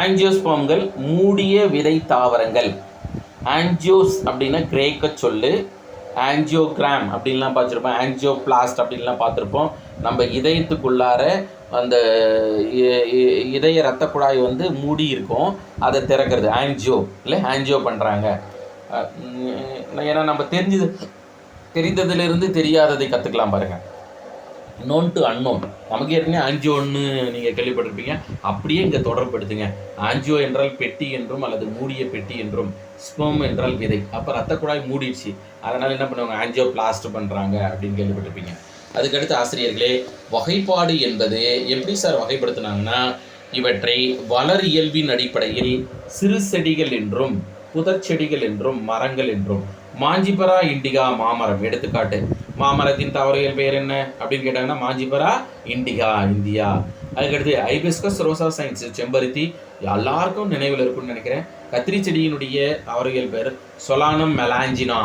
ஆஞ்சியோஸ்போம்கள் மூடிய விதை தாவரங்கள். ஆஞ்சியோஸ் அப்படின்னா கிரேக்க சொல்லு ஆன்ஜியோகிராம் அப்படின்லாம் பார்த்துருப்போம் ஆஞ்சியோபிளாஸ்ட் அப்படின்லாம் பார்த்துருப்போம். நம்ம இதயத்துக்குள்ளார அந்த இதய ரத்த குழாய் வந்து மூடி இருக்கும் அதை திறக்கிறது. ஆஞ்சியோ இல்லை ஆன்ஜியோ பண்ணுறாங்க ஏன்னா நம்ம தெரிஞ்சது தெரிந்ததுலேருந்து தெரியாததை கற்றுக்கலாம் பாருங்கள் நோன் டு அன்னோன் நமக்கு ஏற்கனவே ஆஞ்சியோன்னு நீங்கள் கேள்விப்பட்டிருப்பீங்க. அப்படியே இங்கே தொடர்படுத்துங்க ஆஞ்சியோ என்றால் பெட்டி என்றும் அல்லது மூடிய பெட்டி என்றும் ஸ்போம் என்றால் விதை. அப்போ ரத்த குழாய் மூடிடுச்சு. அதனால் என்ன பண்ணுவாங்க? ஆஞ்சியோ பிளாஸ்ட் பண்ணுறாங்க அப்படின்னு கேள்விப்பட்டிருப்பீங்க. அதுக்கடுத்து ஆசிரியர்களே வகைப்பாடு என்பது எப்படி சார் வகைப்படுத்துனாங்கன்னா இவற்றை வளர் இயல்பின் அடிப்படையில் சிறு செடிகள் என்றும் புதர் செடிகள் என்றும் மரங்கள் என்றும் மாஞ்சிபரா இண்டிகா மாமரம் எடுத்துக்காட்டு. மாமரத்தின் தவறியல் பெயர் என்ன அப்படின்னு கேட்டாங்கன்னா மாஞ்சிபரா இண்டிகா இந்தியா. அதுக்கடுத்து ஐபிஸ்கஸ் ரோசா சயின்ஸ் செம்பருத்தி. எல்லாருக்கும் நினைவில் இருக்கும்னு நினைக்கிறேன். கத்திரி செடியினுடைய தவறியல் பேர் சொலானம் மெலாஞ்சினா.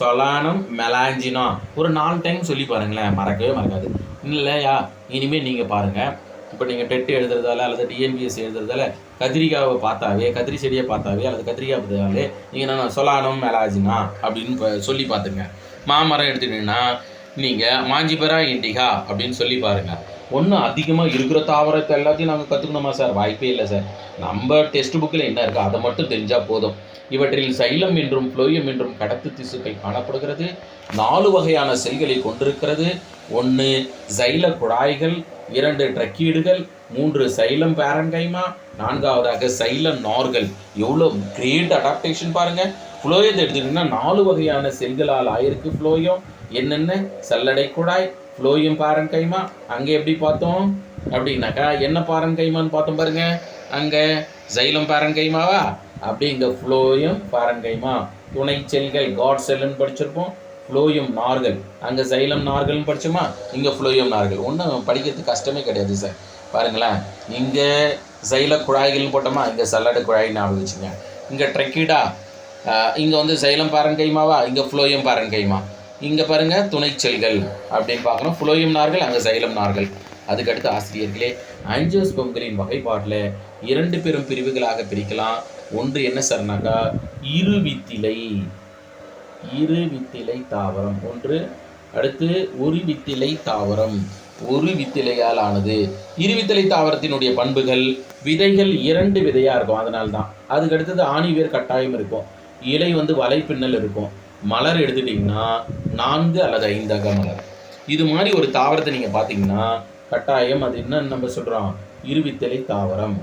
சொலானம் மெலாஞ்சினா. ஒரு நாலு டைம் சொல்லி பாருங்களேன் மறக்கவே மறக்காது. இல்லையா இனிமேல் நீங்கள் பாருங்கள் இப்போ நீங்கள் டெட் எழுதுறதால அல்லது டிஎன்பிஎஸ் எழுதுறதால கத்திரிக்காவை பார்த்தாவே கத்திரி செடியை பார்த்தாவே அல்லது கத்திரிக்காய் பார்த்தாலே நீங்கள் நான் சொலானம் மெலாஜினா அப்படின்னு சொல்லி பார்த்துங்க மாமரம் எடுத்துக்கிட்டிங்கன்னா நீங்கள் மாஞ்சிபரா இண்டிகா அப்படின்னு சொல்லி பாருங்கள் ஒன்றும் அதிகமாக இருக்கிற தாவரத்தை எல்லாத்தையும் நாங்கள் கற்றுக்கணுமா சார்? வாய்ப்பே இல்லை சார். நம்ம டெக்ஸ்ட் புக்கில் என்ன இருக்கோ? அதை மட்டும் தெரிஞ்சால் போதும். இவற்றில் சைலம் என்றும் ஃப்ளோயம் என்றும் கடத்து திசுக்கள் காணப்படுகிறது. நாலு வகையான செல்களை கொண்டிருக்கிறது. ஒன்று சைல குழாய்கள். இரண்டு ட்ரக்கீடுகள். மூன்று சைலம் பேரன்கைமா நான்காவதாக சைலம் நார்கள் எவ்வளோ கிரேட் அடாப்டேஷன் பாருங்கள் ஃப்ளோயத்தை எடுத்துக்கிட்டிங்கன்னா நாலு வகையான செல்களால் ஆயிருக்கு ஃப்ளோயம் என்னென்ன? சல்லடை குழாய் ஃப்ளோயம் பாரன்கைமா. அங்கே எப்படி பார்த்தோம்? அப்படின்னாக்கா என்ன பாரன்கைமான்னு பார்த்தோம் பாருங்க. அங்கே சைலம் பாரன்கைமாவா? அப்படி இங்கே ஃப்ளோயம் பாரங்கைமா துணை செல்கள் காட் செல்லுன்னு படிச்சிருப்போம். ஃப்ளோயம் நார்கள் அங்கே சைலம் நார்கள்னு படிச்சோமா? இங்கே ஃப்ளோயம் நார்கள் ஒன்றும் படிக்கிறதுக்கு கஷ்டமே கிடையாது சார் பாருங்களேன். இங்கே சைல குழாய்கள் போட்டோமா இங்கே சல்லடை குழாய் ஞாபகம் வச்சுங்க இங்கே ட்ரெக்கிடா இங்கே வந்து சைலம் பாருங்கைமாவா இங்கே ஃப்ளோயம் பாரன்கைமா இங்கே பாருங்கள் துணை செல்கள் அப்படின்னு பார்க்கணும் ஃப்ளோயம் நார்கள் அங்கே சைலம் நார்கள். அதுக்கடுத்து ஆசிரியர்களே ஆஞ்சியோஸ்போம்களின் வகைப்பாட்டில் இரண்டு பெரும் பிரிவுகளாக பிரிக்கலாம். ஒன்று என்ன சார்னாக்கா இருவித்திலை இருவித்திலை தாவரம். ஒன்று அடுத்து ஒரு வித்திலை தாவரம். ஒரு வித்திலையால் ஆனது இருவித்திலை தாவரத்தினுடைய பண்புகள் விதைகள் இரண்டு விதையாக இருக்கும் அதனால தான் அதுக்கு அடுத்தது ஆணிவேர் கட்டாயம் இருக்கும். இலை வந்து வலைப்பின்னல் இருக்கும். மலர் எடுத்துட்டிங்கன்னா நான்கு அல்லது ஐந்தக மலர். இது மாதிரி ஒரு தாவரத்தை நீங்கள் பார்த்தீங்கன்னா கட்டாயம் அது என்ன நம்ம சொல்கிறோம் இருவித்திலை தாவரம்.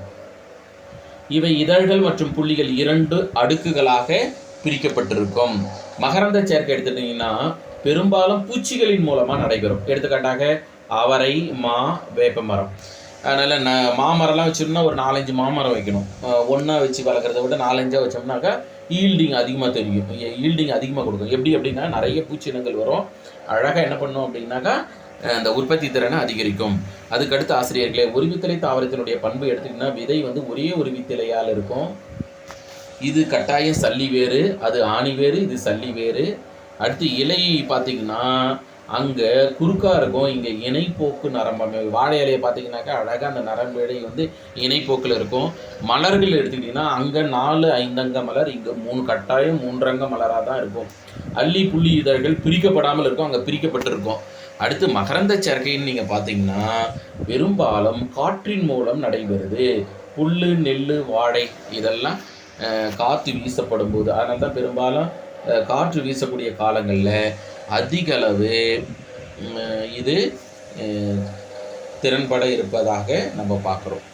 இவை இதழ்கள் மற்றும் புள்ளிகள் இரண்டு அடுக்குகளாக பிரிக்கப்பட்டிருக்கும். மகரந்த சேர்க்கை எடுத்துட்டீங்கன்னா பெரும்பாலும் பூச்சிகளின் மூலமாக நடைபெறும். எடுத்துக்காட்டாக அவரை மா வேப்பமரம் அதனால் ந மாமரம்லாம் வச்சோம்னா ஒரு நாலஞ்சு மாமரம் வைக்கணும். ஒன்றா வச்சு வளர்க்குறத விட நாலஞ்சா வச்சோம்னாக்கா ஈல்டிங் அதிகமாக தெரியும். ஈல்டிங் அதிகமாக கொடுக்கும். எப்படி அப்படின்னா நிறைய பூச்சினங்கள் வரும். அழகாக என்ன பண்ணும் அப்படின்னாக்கா அந்த உற்பத்தி திறனை அதிகரிக்கும். அதுக்கடுத்து ஆசிரியர்களே ஒருவித்தலை தாவரத்தினுடைய பண்பு எடுத்துக்கிட்டிங்கன்னா விதை வந்து ஒரே ஒரு வித்திலையால் இருக்கும். இது கட்டாயம் சல்லி வேறு அது ஆணி வேறு இது சல்லி வேறு. அடுத்து இலை பார்த்தீங்கன்னா அங்கே குறுக்காக இருக்கும். இங்கே இணைப்போக்கு நரம்பு. வாழை இலையை பார்த்தீங்கன்னாக்கா அழகாக அந்த நரம்பு இலை வந்து இணைப்போக்கில் இருக்கும். மலர்கள் எடுத்துக்கிட்டிங்கன்னா அங்கே நாலு ஐந்தங்க மலர் இங்கே மூணு கட்டாயம் மூன்றங்க மலராக தான் இருக்கும். அள்ளி புள்ளி இதழ்கள் பிரிக்கப்படாமல் இருக்கும். அங்கே பிரிக்கப்பட்டிருக்கும் அடுத்து மகரந்த சேர்க்கைன்னு நீங்கள் பார்த்தீங்கன்னா பெரும்பாலும் காற்றின் மூலம் நடைபெறுது. புல் நெல் வாழை இதெல்லாம் காற்று வீசப்படும் போது அதனால தான் பெரும்பாலும் காற்று வீசக்கூடிய காலங்களில் அதிகளவு இது திறன்பட இருப்பதாக நம்ம பார்க்குறோம்.